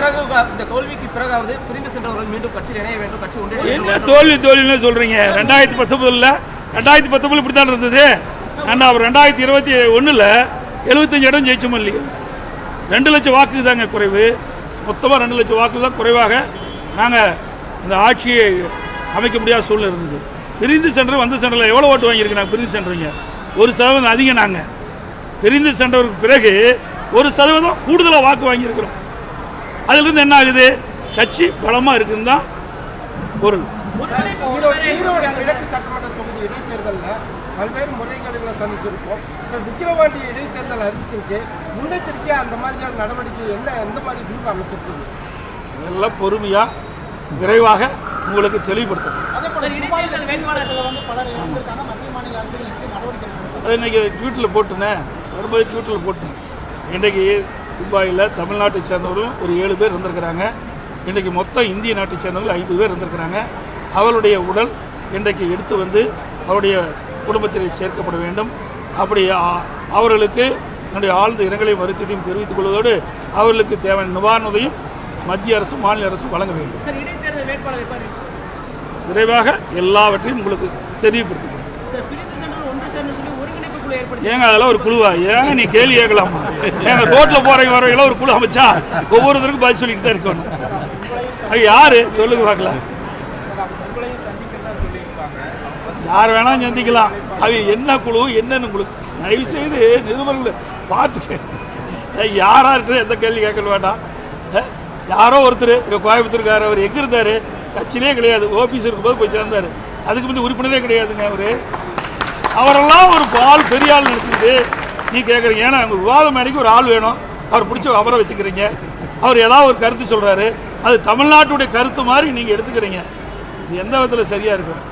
பிறகு இந்த தோல்விக்கு பிறகாவது பிரிந்து சென்றவர்கள் மீண்டும் கட்சியில் இணைய வேண்டும் கட்சி ஒன்றிய என்ன தோல்வி தோல்வின்னு சொல்றீங்க? ரெண்டாயிரத்தி பத்தொன்பதுல? ரெண்டாயிரத்தி பத்தொன்பதுல இப்படி தான் இருந்தது. ஆனால் அவர் ரெண்டாயிரத்தி இருபத்தி ஒன்றில் எழுபத்தஞ்சு இடம் ஜெயிச்சோம் இல்லையா? ரெண்டு லட்சம் வாக்கு தாங்க குறைவு. மொத்தமாக ரெண்டு லட்சம் வாக்கு தான் குறைவாக நாங்கள் இந்த ஆட்சியை அமைக்க முடியாத சூழ்நிலை இருந்தது. பிரிந்து சென்ற வந்து சென்டரில் எவ்வளோ ஓட்டு வாங்கியிருக்கு நாங்கள் பிரிந்து சென்றீங்க? ஒரு சதவீதம் அதிகம் நாங்கள் பிரிந்து சென்றவருக்கு பிறகு ஒரு சதவீதம் கூடுதலாக வாக்கு வாங்கியிருக்கிறோம். அதிலிருந்து என்ன ஆகுது? கட்சி பலமாக இருக்குன்னு தான் பொருள். பல்வேறு முறைகேடுகளை சந்திச்சிருக்கோம் இப்போ விக்கிரவாண்டி இடைத்தேர்தல் அறிவிச்சிருக்கு அந்த மாதிரியான நடவடிக்கை என்ன எந்த மாதிரி வியூக அமைச்சிருக்குது நல்லா பொறுமையாக விரைவாக உங்களுக்கு பலர் அது இன்னைக்கு ட்வீட்டில் போட்டுனேன். வரும்போது ட்வீட்டில் போட்டேன். இன்றைக்கு துபாயில் தமிழ்நாட்டை சேர்ந்தவர்களும் ஒரு ஏழு பேர் இருந்திருக்கிறாங்க. இன்றைக்கு மொத்தம் இந்திய நாட்டை சேர்ந்தவர்கள் ஐந்து பேர் இருந்திருக்கிறாங்க. அவருடைய உடல் இன்றைக்கு எடுத்து வந்து அவருடைய குடும்பத்தில் சேர்க்கப்பட வேண்டும். அப்படி அவர்களுக்கு என்னுடைய ஆழ்ந்த இரங்கலையும் வருத்தத்தையும் தெரிவித்துக் கொள்வதோடு அவர்களுக்கு தேவையான நிவாரணத்தையும் மத்திய அரசு மாநில அரசு வழங்க வேண்டும். விரைவாக எல்லாவற்றையும் உங்களுக்கு தெரியப்படுத்துகிறேன். ஏங்க அதெல்லாம் ஒரு குழுவா? ஏங்க நீ கேள்வி கேட்கலாமா? ஏங்க ரோட்ல போறவங்க வரவங்க ஒரு குழு அமைச்சா ஒவ்வொருத்தருக்கும் பதில் சொல்லிட்டு தான் இருக்கணும். அது யாரு? சொல்லுங்க பார்க்கலாம். யார் வேணாலும் சந்திக்கலாம். அது என்ன குழு என்னன்னு குழு? தயவு செய்து நிருபர்கள் பார்த்துட்டு யாரா இருக்குது எந்த கேள்வி கேட்க வேண்டாம். யாரோ ஒருத்தர் இங்க கோயம்புத்தூர்காரர் அவர் எங்கே இருந்தார்? கட்சியிலே கிடையாது ஓபிஎஸ் இருக்கும்போது போய் சேர்ந்தாரு. அதுக்கு முந்தைய உறுப்பினரே கிடையாதுங்க அவரு. அவரெல்லாம் ஒரு ஆள் பெரிய ஆள் நினைச்சிட்டு நீ கேட்குறீங்க ஏன்னா உங்க விவாத மேடைக்கு ஒரு ஆள் வேணும். அவர் பிடிச்ச அவரை வச்சுக்கிறீங்க. அவர் ஏதாவது ஒரு கருத்து சொல்கிறாரு அது தமிழ்நாட்டுடைய கருத்து மாதிரி நீங்கள் எடுத்துக்கிறீங்க. இது எந்த விதத்தில் சரியாக இருக்கும்?